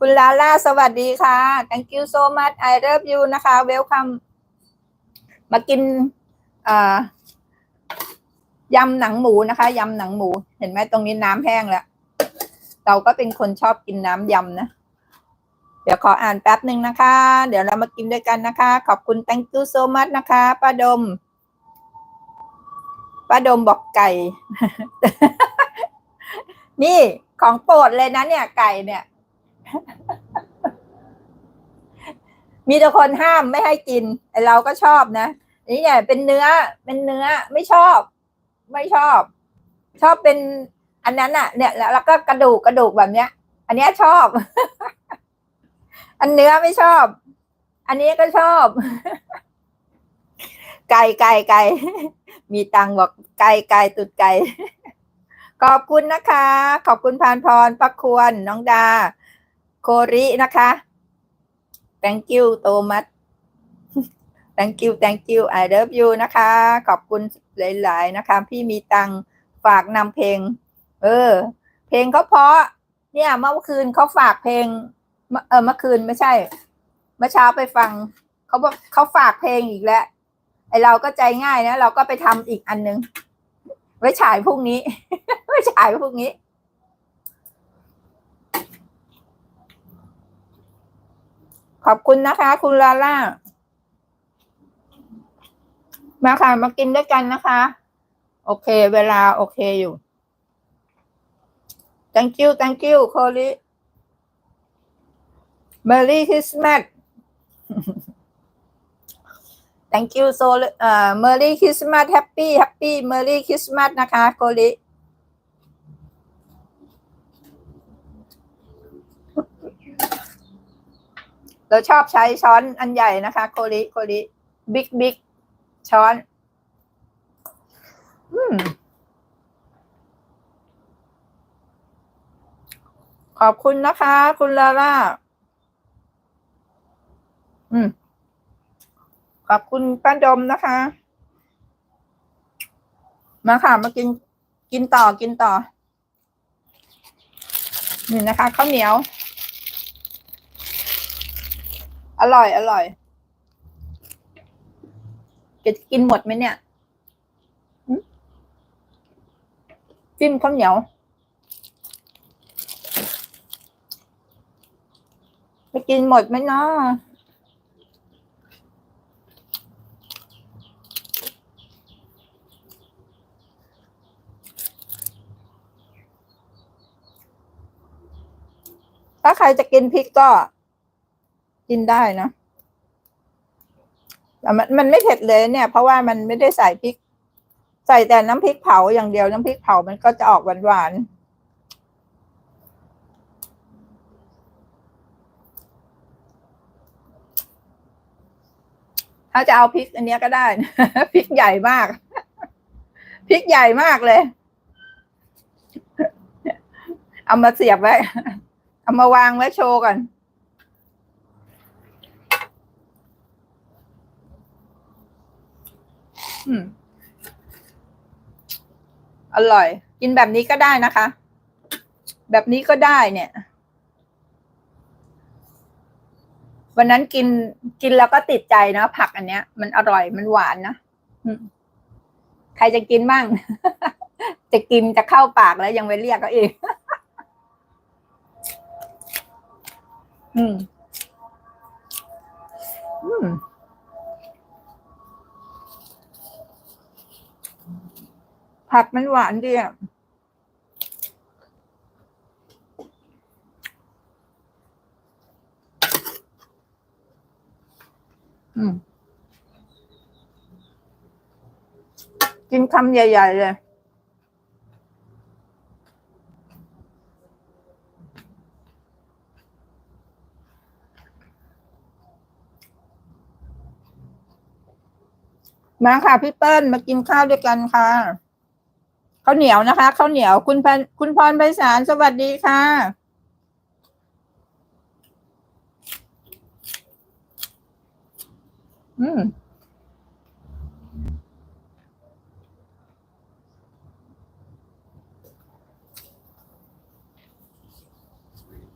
คุณลาล่าสวัสดีค่ะ thank you so much I love you นะคะ welcome มากินยำหนังหมูนะคะยำหนังหมู เห็นไหมตรงนี้น้ำแห้งแล้ว เราก็เป็นคนชอบกินน้ำยำนะ เดี๋ยวขออ่านแป๊บหนึ่งนะคะ เดี๋ยวเรามากินด้วยกันนะคะ ขอบคุณ thank you so much นะคะป้าดมป้าดมบอกไก่ นี่ของโปรดเลยนะเนี่ยไก่เนี่ย มีแต่คนห้ามไม่ให้กินไอเราก็ชอบนะนี่เนี่ยเป็นเนื้อเป็นเนื้อไม่ชอบ ไม่ชอบ ชอบเป็นอันนั้นอะเนี่ย แล้วก็กระดูกกระดูกแบบเนี้ย อันเนี้ยชอบ อันเนื้อไม่ชอบ อันนี้ก็ชอบ ไก่ไก่ไก่มีตังบอกไก่ไก่ตุดไก่ขอบคุณนะคะ ขอบคุณพานพรปักควรน้องดา โครินะคะ thank you so much thank you thank you I love you นะคะ ขอบคุณหลาย ๆ นะคะ พี่มีตังฝากนำเพลง เออ เพลงเขาเพราะ เนี่ย เมื่อคืนเขาฝากเพลง เออเมื่อคืนไม่ใช่ เมื่อเช้าไปฟัง เขาบอกเขาฝากเพลงอีกแล้ว ไอเราก็ใจง่ายนะ เราก็ไปทำอีกอันนึง ไว้ฉายพรุ่งนี้ ไว้ฉายพรุ่งนี้ ขอบคุณนะคะ คุณลาล่า มาค่ะ มากินด้วยกันนะคะ โอเค เวลาโอเคอยู่ thank you thank you โคลิ Merry Christmas thank you so เอ่อ Merry Christmas Happy Happy Merry Christmas นะคะ โคลิ เราชอบใช้ช้อนอันใหญ่นะคะ โคลิโคลิบิ๊กบิ๊กช้อนอขอบคุณนะคะ คุณลาล่าอืม ขอบคุณป้าดมนะคะ มาค่ะ มากินกินต่อกินต่อ นี่นะคะข้าวเหนียว อร่อยอร่อยจะกินหมดไหมเนี่ยจิ้มข้าวเหนียวจะกินหมดไหมเนาะถ้าใครจะกินพริกก็ กินได้นะแต่มันมันไม่เผ็ดเลยเนี่ย เพราะว่ามันไม่ได้ใส่พริก ใส่แต่น้ำพริกเผาอย่างเดียวน้ำพริกเผามันก็จะออกหวานหวานๆถ้าจะเอาพริกอันนี้ก็ได้พริกใหญ่มากพริกใหญ่มากเลย เอามาเสียบไว้ เอามาวางไว้โชว์ก่อน อร่อย กินแบบนี้ก็ได้นะคะ แบบนี้ก็ได้เนี่ย วันนั้นกินกินแล้วก็ติดใจนะผักอันเนี้ย มันอร่อยมันหวานนะใครจะกินบ้าง จะกินจะเข้าปากแล้วยังไปเรียกเขาเองอืม อืม ผักมันหวานดีอะกินคำใหญ่ ๆ เลยมาค่ะพี่เปิ้ลมากินข้าวด้วยกันค่ะ ข้าวเหนียวนะคะข้าวเหนียวคุณพันคุณพรไพศาลสวัสดีค่ะ อืม